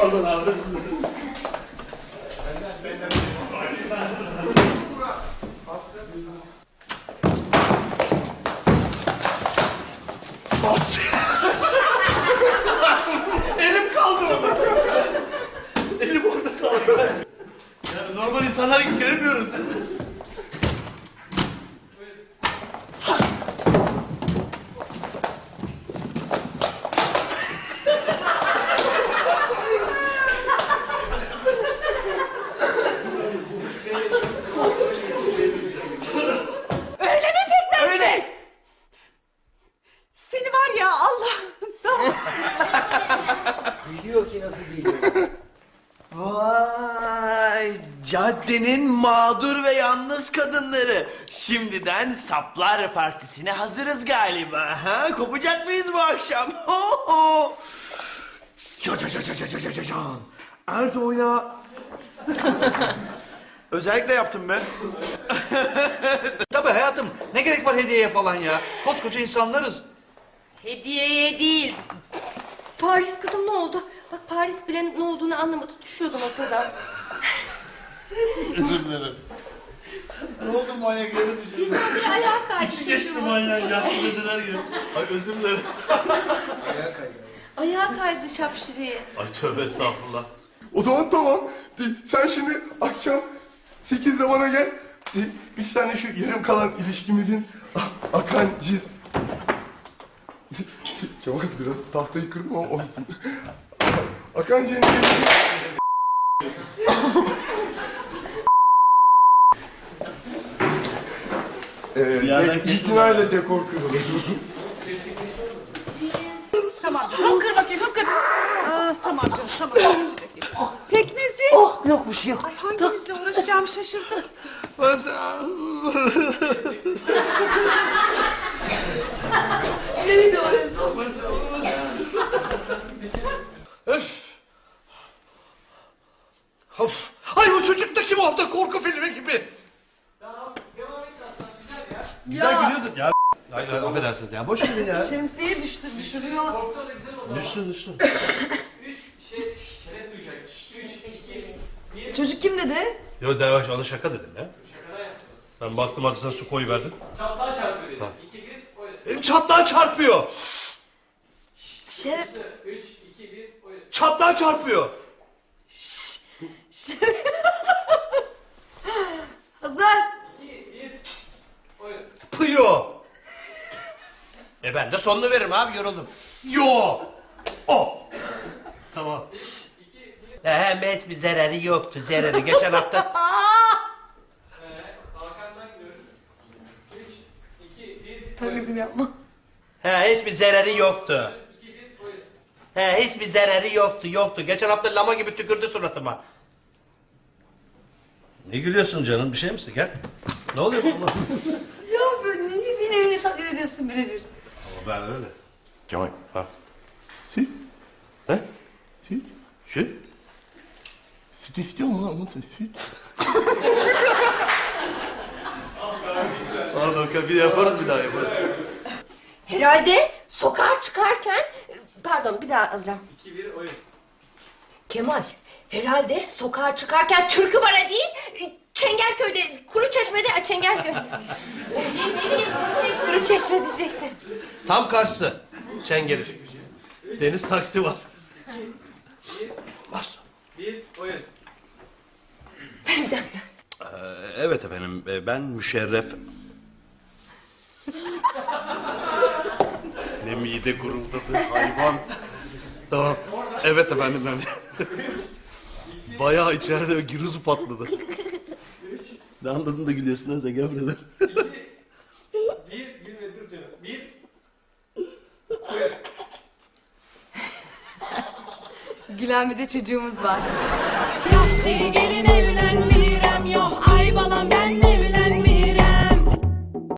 Pardon abi. Bas. Elim kaldı orada. Elim orada kaldı. Yani normal insanlar gibi giremiyoruz. Caddenin mağdur ve yalnız kadınları. Şimdiden Saplar Partisi'ne hazırız galiba. Ha? Kopacak mıyız bu akşam? Can can can can can can can can. Erdoğan ya. Özellikle yaptım ben. Tabii hayatım ne gerek var hediyeye falan ya. Koskoca insanlarız. Hediyeye değil. Paris kızım ne oldu? Bak Paris bile ne olduğunu anlamadı. Düşüyordu masadan. Özür dilerim. Ne oldu manyak yere düşüyorsun? Birden bir ayağa kaydı. İçi geçti manyak yaşlı dediler gibi. Ay özür dilerim. Ayağa kaydı şapşiri. Ay tövbe estağfurullah. O zaman tamam. De, Sen şimdi akşam 8'de bana gel. De, Biz seninle şu yarım kalan ilişkimizin a- akan ciz... Çabuk biraz tahtayı kırdım ama olsun. Akan ciz... Ee, itinayla dekor kırılır. Tamam canım kır bakayım kır. Aa, tamam canım tamam. geçecek. Pekmezi. Oh yok bir şey yok. Ay hanginizle uğraşacağım şaşırdım. Öf. Of. Ay o çocuk da kim orada korku filmi gibi. Güzel Ya. gülüyorduk ya. Hayır, hayır, affedersiniz ya. Boş verin ya. Şemsiye düştü, düşürüyor. Korktu da güzel oldu. Düşsün düşsün. 3 şey şeref duyacak. 3 2 Çocuk kim dedi? Yo Derviş ona şaka dedim ya. şakada yaptı. Ben baktım arkasına su koyuverdim. Çatlağa çarpıyor dedi. 2 girip öyle. Benim çatlağa çarpıyor. Şeref. 3 2 1 öyle. Çatlağa çarpıyor. Ben de sonunu veririm abi yoruldum. Yo. O. Tamam. Hem hiçbir zararı yoktu zararı. Geçen hafta Taklidim yapma. he hiçbir zararı yoktu. He hiçbir zararı yoktu yoktu. Geçen hafta lama gibi tükürdü suratıma. Ne gülüyorsun canım bir şey misin gel. Ne oluyor bana? Ya böyle niye beni öyle taklit ediyorsun birebir? Ben öyle. Kemal. Ha. Süt. He? Süt. Şu? Süt istiyor mu lan? Nasıl süt? Pardon bir yaparız bir daha yaparız. Herhalde sokağa çıkarken... Pardon bir daha alacağım. 2-1 oyun. Kemal, herhalde sokağa çıkarken Türkü Bara değil... Çengelköy'de, Kuru Çeşme'de, Çengelköy'de. Kuru Çeşme diyecektim. Tam karşısı. Çengelif. Deniz taksi var. Bas. Bir dakika. Evet efendim e, ben müşerref. ne mide guruldadı hayvan. Tamam. Evet efendim ben. Bayağı içeride giruzu patladı. ne anladın da gülüyorsun lan sen Gülen bir de çocuğumuz var. Yahşi gelin evladım.